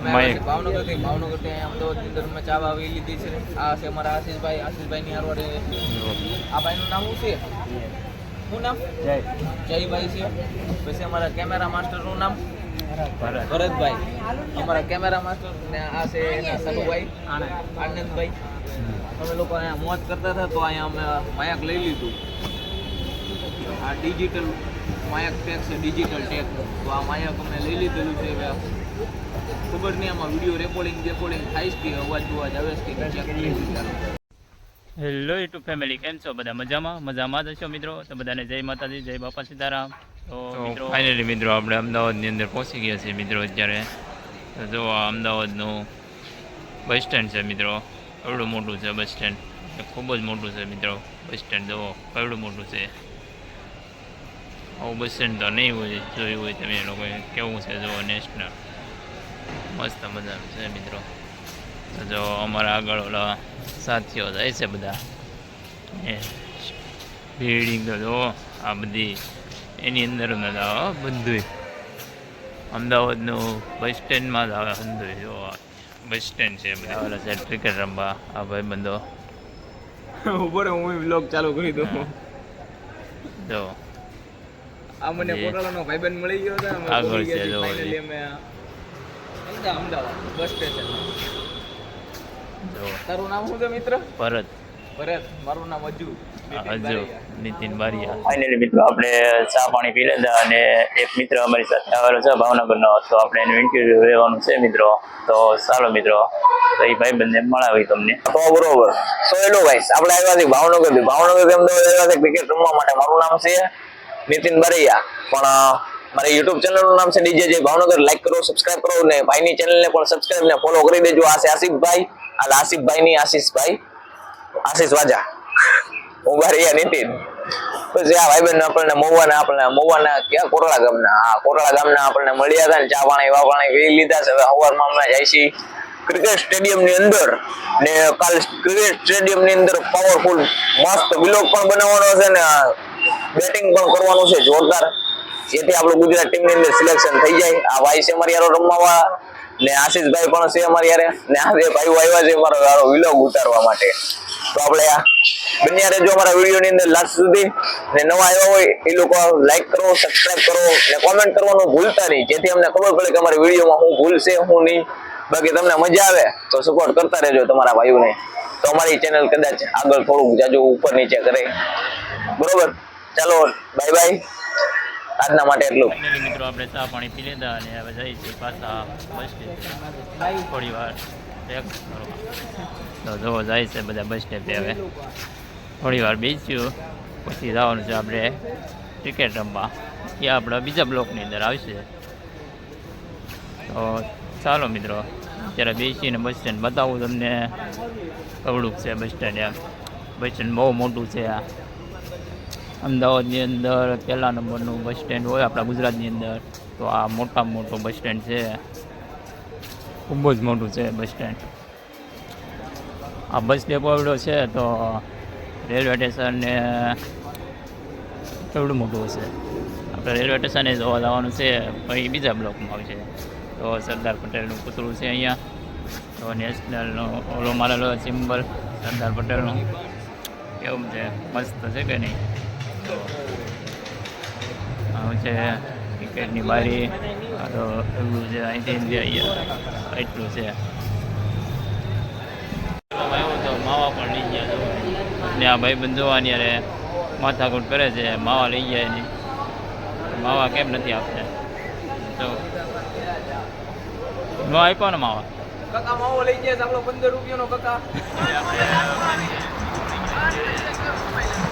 અમે મય- ભાવનગરથી? ભાવનગરથી અહીંયા અમદાવાદની અંદર ચા આવી લીધી છે. આ છે અમારા આશીષભાઈ. આશીષભાઈની હારવાડે આ ભાઈનું નામ શું છે? શું નામ? જયભાઈ છે. પછી અમારા કેમેરા માસ્ટરનું નામ? ભરતભાઈ. અમારા કેમેરા માસ્ટર ને આ છે એના સનુભાઈ આનંદભાઈ. અમે લોકો અહીંયા મોજ કરતા હતા તો અહીંયા અમે માયક લઈ લીધું. આ ડિજિટલ માયક ટેક છે ડિજિટલ ટેક તો આ માયક અમે લઈ લીધેલું છે. ખબર નહીં આમાં વીડિયો રેકોર્ડિંગ રેકોર્ડિંગ થાય છે કે અવાજ અવાજ આવે છે કે ચેક કરી હેલો યુટ્યુબ ફેમિલી કેમ છો? બધા મજામાં? મજામાં જ છો મિત્રો? તો બધાને જય માતાજી જય બાપા સીતારામ. તો ફાઇનલી મિત્રો આપણે અમદાવાદની અંદર પહોંચી ગયા છીએ મિત્રો અત્યારે. તો જો આ અમદાવાદનું બસ સ્ટેન્ડ છે મિત્રો. એવડું મોટું છે બસ સ્ટેન્ડ ખૂબ જ મોટું છે મિત્રો બસ સ્ટેન્ડ જુઓ કેવડું મોટું છે. આવું બસ સ્ટેન્ડ તો નહીં હોય જોયું હોય તમે લોકોએ. કેવું છે? જુઓ નેશનલ મસ્ત મજાનું છે મિત્રો. તો જો અમારા આગળ ઓલા સાથીઓ જાય છે બધા. એ બિલ્ડિંગ તો જો આ બધી એની અંદર બધા આવે બધું અમદાવાદનું બસ સ્ટેન્ડમાં જ આવે બધું જો બસ સ્ટેન્ડ છે બધા. ઓલા સાઈડ ક્રિકેટ રમવા. આ ભાઈ બંધો. ઉપર હું વ્લોગ ચાલુ કરી દઉં. જો. આ મને પોતાનો ભાઈબંધ મળી ગયો હતો આગળ છે, જો અમદા- અમદાવાદ બસ સ્ટેશન તારું નામ શું છે મિત્ર? ભરત. ભરત. મારું નામ અજુ. અજુ. નીતિન બારિયા. ફાઇનલી મિત્રો આપણે ચા પાણી પી લેતા અને એક મિત્ર અમારી સાથે આવેલો છે ભાવનગરનો. તો આપણે એનું ઇન્ટરવ્યુ લેવાનું છે મિત્રો. તો ચાલો મિત્રો. તો એ ભાઈ બંને મળાવી તમને. તો બરોબર. સો હેલો ગાઈસ આપણે આવ્યા છે ભાવનગરથી ભાવનગરથી અમદાવાદ આવ્યા છે ક્રિકેટ રમવા માટે. મારું નામ છે નીતિન બરૈયા. પણ મારી યુટ્યુબ ચેનલનું નામ છે ડીજે જે ભાવનગર લાઈક કરો સબસ્ક્રાઇબ કરો ને ભાઈની ચેનલ ને પણ સબસ્ક્રાઇબ ને ફોલો કરી દેજો. આ છે આસિફભાઈ આ આસિફભાઈ ની આશીષભાઈ. આશીષ વાજા હું બારૈયા નીતિન પછી આ ભાઈબંધ આપણને મોવાના આપણને મોવાના ક્યાં કોરળા ગામના? આ કોરળા ગામના આપણને મળ્યા હતા ને ચા પાણી વા પાણી પી લીધા છે. હવે સવારમાં હમણાં જાય છે ક્રિકેટ સ્ટેડિયમની અંદર. ને કાલ ક્રિકેટ સ્ટેડિયમની અંદર પાવરફુલ મસ્ત વિલોક પણ બનાવવાનો છે ને બેટિંગ પણ કરવાનું છે, જોરદાર. જેથી આપણું ગુજરાત ટીમની અંદર સિલેક્શન થઈ જાય. આ ભાઈ છે અમારી યારો રમવા ને આશીષભાઈ પણ છે અમારી યારે. ને આ બે ભાઈઓ આવ્યા છે અમારો યારો વિલોગ ઉતારવા માટે. તો આપણે આ બન્યા રહેજો અમારા વીડિયો ની અંદર લાસ્ટ સુધી. ને નવા આવ્યા હોય એ લોકો લાઈક કરો સબસ્ક્રાઇબ કરો ને કોમેન્ટ કરવાનું ભૂલતા નહીં. જેથી અમને ખબર પડે કે અમારા વિડીયોમાં હું ભૂલ છે, હું નહીં. બાકી તમને મજા આવે તો સપોર્ટ કરતા રહેજો તમારા ભાઈઓને. તો અમારી ચેનલ કદાચ આગળ થોડુંક જાજુ ઉપર નીચે કરે. બરોબર? ચાલો બાય બાય આજના માટે એટલું. મિત્રો આપણે ચા પાણી પી લીધા અને હવે છીએ પાછા બસ સ્ટેન્ડ થોડી વાર ચેક તો જોવો જાય છે બધા બસ સ્ટેન્ડે હવે. થોડી વાર બેસ્યું પછી જવાનું છે આપણે ક્રિકેટ રમવા. એ આપણા બીજા બ્લોકની અંદર આવશે. તો ચાલો મિત્રો અત્યારે બેસીને બસ સ્ટેન્ડ બતાવું તમને. કવડુંક છે બસ સ્ટેન્ડ એમ. બસ સ્ટેન્ડ બહુ મોટું છે આ. અમદાવાદની અંદર પહેલા નંબરનું બસ સ્ટેન્ડ હોય, આપણા ગુજરાતની અંદર. તો આ મોટામાં મોટું બસ સ્ટેન્ડ છે. ખૂબ જ મોટું છે બસ સ્ટેન્ડ આ બસ ડેપો એવડો છે, તો રેલવે સ્ટેશન ને કેવડું મોટું હશે. આપણે રેલવે સ્ટેશને જોવા જવાનું છે, પછી બીજા બ્લોકમાં આવશે. તો સરદાર પટેલનું પુતળું છે અહીંયા. તો નેશનલનો ઓલો મારેલો સિમ્બલ સરદાર પટેલનું. કેવું છે? મસ્ત છે કે નહીં? છે ક્રિકેટની બારી. આ તો એવું છે અહીંથી ઇન્ડિયા એટલું છે. માવા પણ લઈ ગયા ને આ ભાઈ જોવાની અરે માથાકૂટ કરે છે. માવા લઈ ગયા એની. માવા કેમ નથી આપતા? તો નો આપ્યો ને માવા? કાકા માવો લઈ ગયા છે. આપણો પંદર રૂપિયાનો કાકા.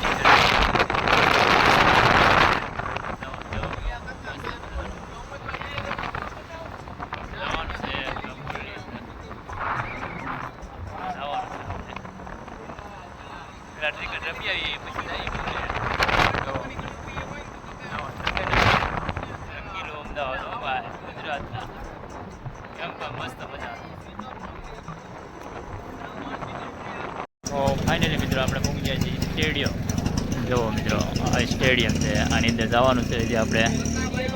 તો ફાઇનલી મિત્રો આપણે પહોંચી ગયા છીએ સ્ટેડિયમ જુઓ મિત્રો આ સ્ટેડિયમ છે આની અંદર જવાનું છે જે આપણે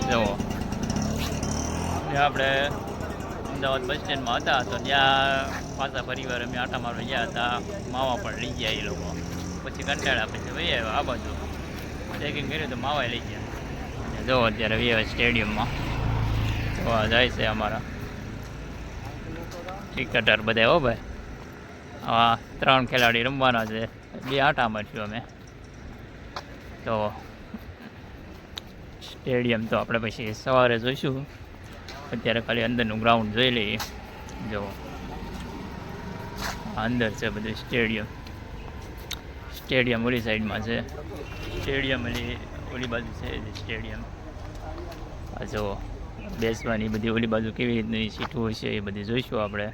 જુઓ આપણે અમદાવાદ બસ સ્ટેન્ડમાં હતા તો ત્યાં પાછા પરિવાર અમે આટા મારવા ગયા હતા માવા પણ લઈ ગયા એ લોકો પછી કંટાળા, પછી વહી આવ્યા આ બાજુ. ચેકિંગ કર્યું તો માવા લઈ ગયા. જો અત્યારે વી સ્ટેડિયમમાં. જોવા જાય છે અમારા. ક્રિકેટર બધા હો ભાઈ. આ ત્રણ ખેલાડી રમવાના છે. બે આટા મારશું અમે. તો સ્ટેડિયમ તો આપણે પછી સવારે જોઈશું. અત્યારે ખાલી અંદરનું ગ્રાઉન્ડ જોઈ લઈએ. જો અંદર છે બધું સ્ટેડિયમ. સ્ટેડિયમ ઓલી સાઈડમાં છે. સ્ટેડિયમ ઓલી ઓલી બાજુ છે સ્ટેડિયમ. આ જો બેસવાની બધી ઓલી બાજુ કેવી રીતની સીટો છે એ બધી જોઈશું આપણે.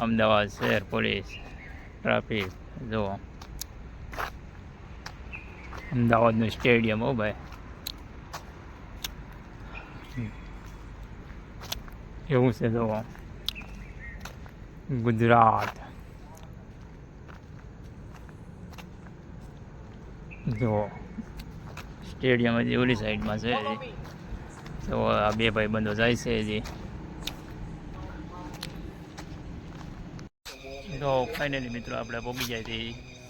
અમદાવાદ શહેર પોલીસ, ટ્રાફિક જો અમદાવાદનું સ્ટેડિયમ, હો ભાઈ. એવું છે જો ગુજરાત. જો, સ્ટેડિયમ હજી ઓલી સાઈડમાં છે તો આ બે ભાઈ બંધો જાય છે હજી. તો ફાઇનલી મિત્રો આપણે પહોંચી જાય છે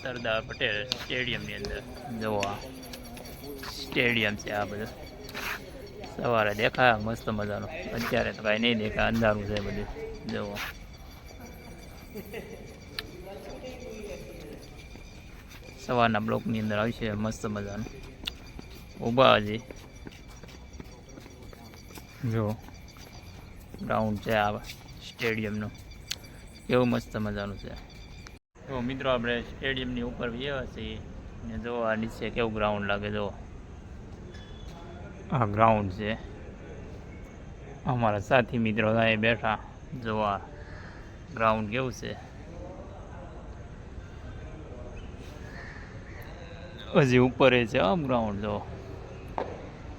સરદાર પટેલ સ્ટેડિયમની અંદર. જુઓ આ સ્ટેડિયમ છે આ બધું. સવારે દેખાય, મસ્ત મજાનો. અત્યારે તો કાંઈ નહીં દેખાય, અંધારું છે બધું. જુઓ સવારના બ્લોકની અંદર આવશે મસ્ત મજાનું. ઊભા હજી. જો. ગ્રાઉન્ડ છે આ સ્ટેડિયમનું કેવું મસ્ત મજાનું છે. તો મિત્રો આપણે સ્ટેડિયમની ઉપર ગયા છીએ. ને જો આ નીચે કેવું ગ્રાઉન્ડ લાગે જો. આ ગ્રાઉન્ડ છે. અમારા સાથી મિત્રો અહીં બેઠા. જોવા ગ્રાઉન્ડ કેવું છે. હજી ઉપર એ છે આમ ગ્રાઉન્ડ જો.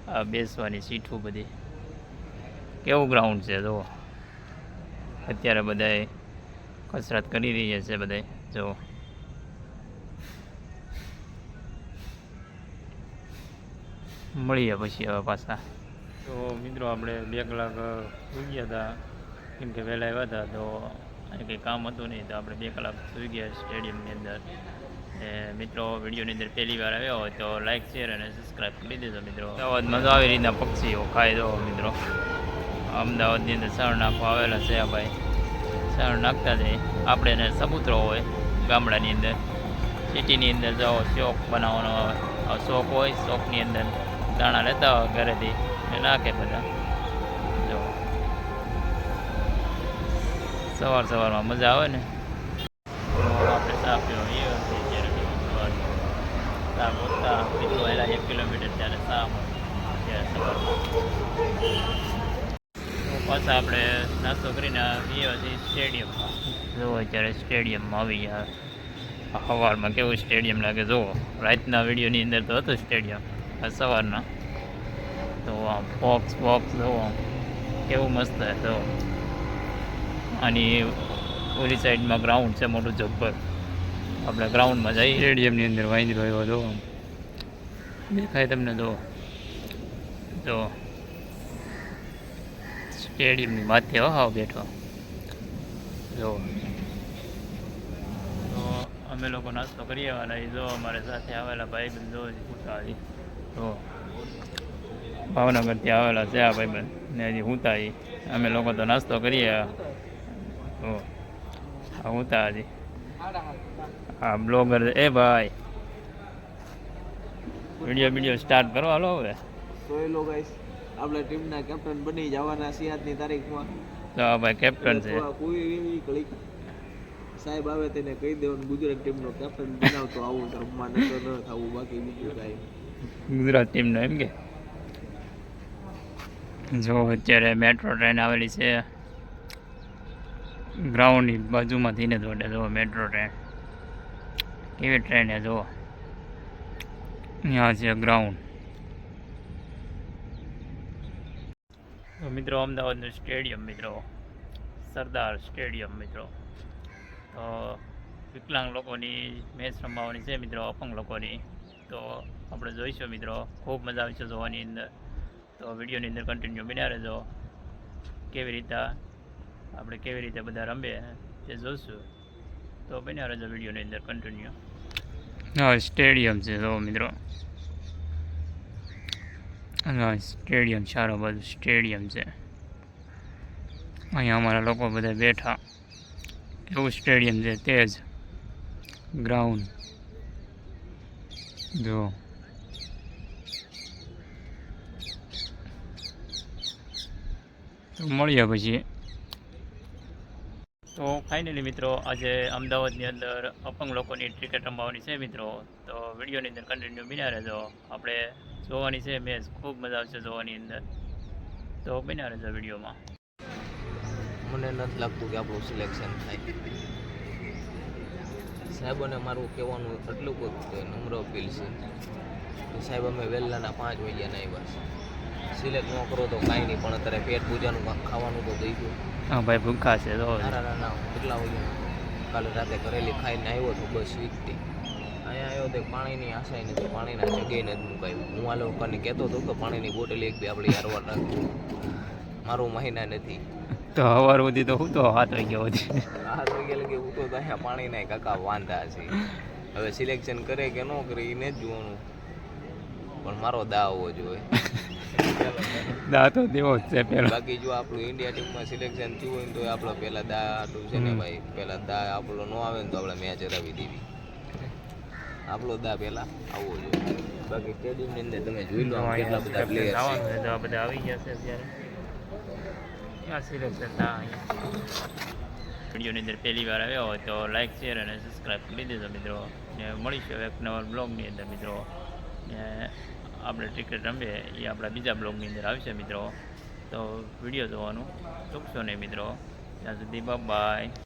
આ બેસવાની સીટું બધી. કેવું ગ્રાઉન્ડ છે, જો. અત્યારે બધાએ કસરત કરી રહ્યા છે બધાય, જો. મળીએ પછી હવે પાછા. તો મિત્રો, આપણે બે કલાક સુઈ ગયા હતા. કેમ કે વહેલા આવ્યા હતા, તો કંઈ કામ હતું નહીં, તો આપણે બે કલાક સુઈ ગયા સ્ટેડિયમની અંદર. મિત્રો, વિડીયોની અંદર પહેલી વાર આવ્યો હોય તો લાઇક શેર અને સબસ્ક્રાઈબ કરી દેજો મિત્રો. અમદાવાદમાં તો આવી રીતના પક્ષીઓ ખાઈ દો મિત્રો. અમદાવાદની અંદર શરણ નાખવા આવેલા છે આ ભાઈ. શરણ નાખતા જઈએ આપણે એને સબૂતરો હોય, ગામડાની અંદર. સિટીની અંદર જાઓ શોખ બનાવવાનો શોખ હોય, શોખની અંદર દાણા લેતા હોય ઘરેથી એ નાખે બધા. જો. સવાર સવારમાં મજા આવે ને તો આપણે ચા પીવા એ હતી જ્યારે સવાર ચા ગોતતા બીજું વહેલા એક કિલોમીટર ત્યારે ચા મળે ત્યારે સવારમાં તો પાછા આપણે નાસ્તો કરીને આવીએ છીએ સ્ટેડિયમમાં. જુઓ અત્યારે સ્ટેડિયમમાં આવી ગયા. સવારમાં કેવું સ્ટેડિયમ લાગે જુઓ રાતના વિડીયોની અંદર તો હતું સ્ટેડિયમ, આ સવારના. તો આમ બોક્સ બોક્સ જુઓ કેવું મસ્ત હે તો આની ઓલી સાઈડમાં ગ્રાઉન્ડ છે મોટું જબ્બર. આપણે ગ્રાઉન્ડમાં જઈએ. સ્ટેડિયમની અંદર વાંદરો એવો જુઓ દેખાય તમને, જો. જો. સ્ટેડિયમની માથે હો, હાવ બેઠો. જો. તો અમે લોકો નાસ્તો કરી આવવાના જો અમારે સાથે આવેલા ભાઈબંધ જો હજી તો ભાવનગરથી આવેલા છે આ ભાઈબંધ. ને હજી હુતા અમે લોકો તો નાસ્તો કરીએ. તો આ હુતા હજી. આ બ્લોગર એ ભાઈ. વીડિયો વીડિયો સ્ટાર્ટ કરો. હાલો હવે. તો એ લોકો આપણા ટીમના કેપ્ટન બની જવાના છે આજની તારીખમાં. તો ભાઈ કેપ્ટન છે. કોઈ એવી ઘડીક સાહેબ આવે તેને કહી દેવાનું ગુજરાત ટીમનો કેપ્ટન બનાવતો આવું રમવા નતો ન થવું બાકી બીજું કાંઈ ગુજરાત ટીમનો એમ કે? જો અત્યારે મેટ્રો ટ્રેન આવેલી છે. ગ્રાઉન્ડની બાજુમાં થઈને દોડે જુઓ મેટ્રો ટ્રેન કેવી ટ્રેન છે જુઓ ત્યાં છે ગ્રાઉન્ડ તો મિત્રો, અમદાવાદનું સ્ટેડિયમ મિત્રો, સરદાર સ્ટેડિયમ મિત્રો. તો વિકલાંગ લોકોની, મેચ રમવાની છે મિત્રો, અપંગ લોકોની. તો આપણે જોઈશું મિત્રો, ખૂબ મજા આવશે જોવાની અંદર. તો વિડીયોની અંદર કન્ટિન્યુ બન્યા રહેજો. કેવી રીતે આપણે કેવી રીતે બધા રમીએ તે જોઈશું તો બન્યા રહેજો વિડીયોની અંદર કન્ટિન્યુ હા, સ્ટેડિયમ છે, જો મિત્રો. સ્ટેડિયમ સારો બધું સ્ટેડિયમ છે. અહીંયા અમારા લોકો બધા બેઠા. એવું સ્ટેડિયમ છે તેજ ગ્રાઉન્ડ જો તો મળીએ પછી. તો ફાઇનલી મિત્રો, આજે અમદાવાદની અંદર અપંગ લોકોની ક્રિકેટ રમવાની છે મિત્રો. તો વિડીયોની અંદર કન્ટિન્યુ બિના રહેજો આપણે જોવાની છે મેચ ખૂબ મજા આવશે જોવાની અંદર. તો બિના રહેજો વિડીયોમાં. મને નથી લાગતું કે આપણું સિલેક્શન થાય. સાહેબોને મારું કહેવાનું એટલું કોઈ નમ્ર અપીલ છે સાહેબ, અમે વહેલાના પાંચ વાગ્યાના આવ્યા છે સિલેક્ટ ન કરો તો કાંઈ નહીં પણ અત્યારે પેટ પૂજાનું ખાવાનું તો થઈ ગયું. હા ભાઈ ભૂખા છે તો નાના નાના કેટલા વાગ્યા કાલે રાતે કરેલી ખાઈને આવ્યો તો બસ વીકથી અહીંયા આવ્યો તો પાણીની આશાય નથી પાણીના જગ્યાએ નથી મુકાયું. હું આ લોકોને કહેતો હતો કે પાણીની બોટલ એક બે આપણે યારવાર રાખવું મારું મહિના નથી. તો સવાર સુધી તો હું તો હાથ વાગ્યા સુધી હાથ કે લગી હું તો અહીંયા પાણીના કાકા વાંધા છે. હવે સિલેક્શન કરે કે ન કરે એ ને જ જોવાનું. પણ મારો દા હોવો જોઈએ દા તો જ છે પેલો. બાકી જો આપણું ઇન્ડિયા ટીમમાં સિલેક્શન થયું હોય તો આપણો પેલા દા આટલું છે ને ભાઈ પેલા દા આપણો ન આવે ને તો આપણે મેચ હરાવી દેવી. આપણો દા પહેલા આવવો જોઈએ બાકી સ્ટેડિયમની અંદર તમે જોઈ લો કેટલા બધા પ્લેયર આવવાનું છે. તો આ બધા આવી ગયા છે અત્યારે. ક્યાં સિલેક્શન દા અહીંયા? વિડીયોની અંદર પહેલી વાર આવ્યો હોય તો લાઈક શેર અને સબસ્ક્રાઈબ કરી દેજો મિત્રો. ને મળીશું એક નવા બ્લોગની અંદર મિત્રો. ને આપણે ક્રિકેટ રમીએ, એ આપણા બીજા બ્લોગની અંદર આવશે મિત્રો. તો વીડિયો જોવાનું ચૂકશો નહીં મિત્રો. ત્યાં સુધી બાય